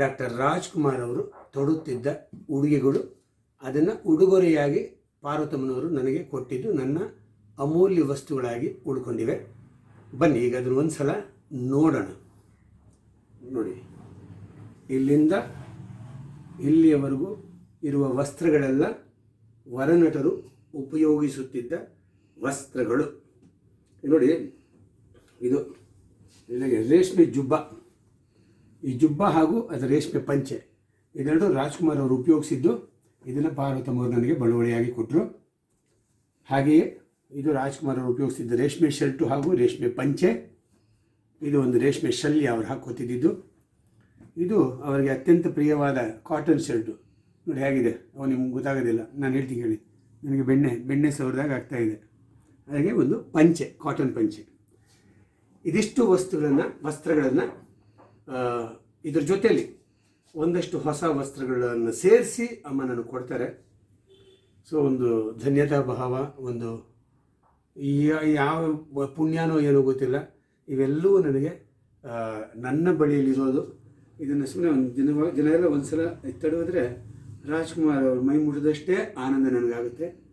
Doctor Rajkumar ಅವರು ತೊಡುತ್ತಿದ್ದ ಉಡುಗೆಗಳು, ಅದನ್ನು ಉಡುಗೊರೆಯಾಗಿ ಪಾರ್ವತಮ್ಮನವರು ನನಗೆ ಕೊಟ್ಟಿದ್ದು ನನ್ನ ಅಮೂಲ್ಯ ವಸ್ತುಗಳಾಗಿ ಉಳ್ಕೊಂಡಿವೆ. ಬನ್ನಿ, ಈಗ ಅದನ್ನು ಒಂದು ಸಲ ನೋಡೋಣ. ನೋಡಿ, ಇಲ್ಲಿಂದ ಇಲ್ಲಿಯವರೆಗೂ ಇರುವ ವಸ್ತ್ರಗಳೆಲ್ಲ ವರನಟರು ಉಪಯೋಗಿಸುತ್ತಿದ್ದ ವಸ್ತ್ರಗಳು. ನೋಡಿ ಇದು ರೇಷ್ಮೆ ಜುಬ್ಬ. ಈ ಜುಬ್ಬ ಹಾಗೂ ಅದರ ರೇಷ್ಮೆ ಪಂಚೆ, ಇದೆರಡು ರಾಜ್ಕುಮಾರ್ ಅವರು ಉಪಯೋಗಿಸಿದ್ದು, ಇದನ್ನು ಪಾರ್ವತಮ್ಮವರು ನನಗೆ ಬಳುವಳಿಯಾಗಿ ಕೊಟ್ಟರು ಹಾಗೆಯೇ ಇದು ರಾಜ್ಕುಮಾರ್ ಅವರು ಉಪಯೋಗಿಸಿದ್ದ ರೇಷ್ಮೆ ಶರ್ಟು ಹಾಗೂ ರೇಷ್ಮೆ ಪಂಚೆ, ಇದು ಒಂದು ರೇಷ್ಮೆ ಶಲ್ಯ ಅವರು ಹಾಕೋತಿದ್ದು ಇದು ಅವರಿಗೆ ಅತ್ಯಂತ ಪ್ರಿಯವಾದ ಕಾಟನ್ ಶರ್ಟು. ನೋಡಿ ಹೇಗಿದೆ, ಅವು ನಿಮ್ಗೆ ಗೊತ್ತಾಗೋದಿಲ್ಲ, ನಾನು ಹೇಳ್ತೀನಿ ಹೇಳಿ ನನಗೆ ಬೆಣ್ಣೆ ಬೆಣ್ಣೆ ಸವರಿದಾಗ ಆಗ್ತಾ ಇದೆ. ಹಾಗೆ ಒಂದು ಪಂಚೆ, ಕಾಟನ್ ಪಂಚೆ. ಇದಿಷ್ಟು ವಸ್ತುಗಳನ್ನು, ವಸ್ತ್ರಗಳನ್ನು ಇದ್ರ ಜೊತೆಯಲ್ಲಿ ಒಂದಷ್ಟು ಹೊಸ ವಸ್ತ್ರಗಳನ್ನು ಸೇರಿಸಿ ಅಮ್ಮನನ್ನು ಕೊಡ್ತಾರೆ. ಸೊ, ಒಂದು ಧನ್ಯತಾ ಭಾವ, ಒಂದು ಯಾವ ಪುಣ್ಯನೋ ಏನೋ ಗೊತ್ತಿಲ್ಲ. ಇವೆಲ್ಲವೂ ನನಗೆ ನನ್ನ ಬಳಿಯಲ್ಲಿರೋದು ಇದನ್ನು ಸುಮ್ಮನೆ ಒಂದು ದಿನ ದಿನ ಎಲ್ಲ ಒಂದು ಸಲ ತಡವಿದ್ರೆ ರಾಜ್ಕುಮಾರ್ ಅವ್ರ ಮೈ ಮುಟ್ಟಿದಷ್ಟೇ ಆನಂದ ನನಗಾಗುತ್ತೆ.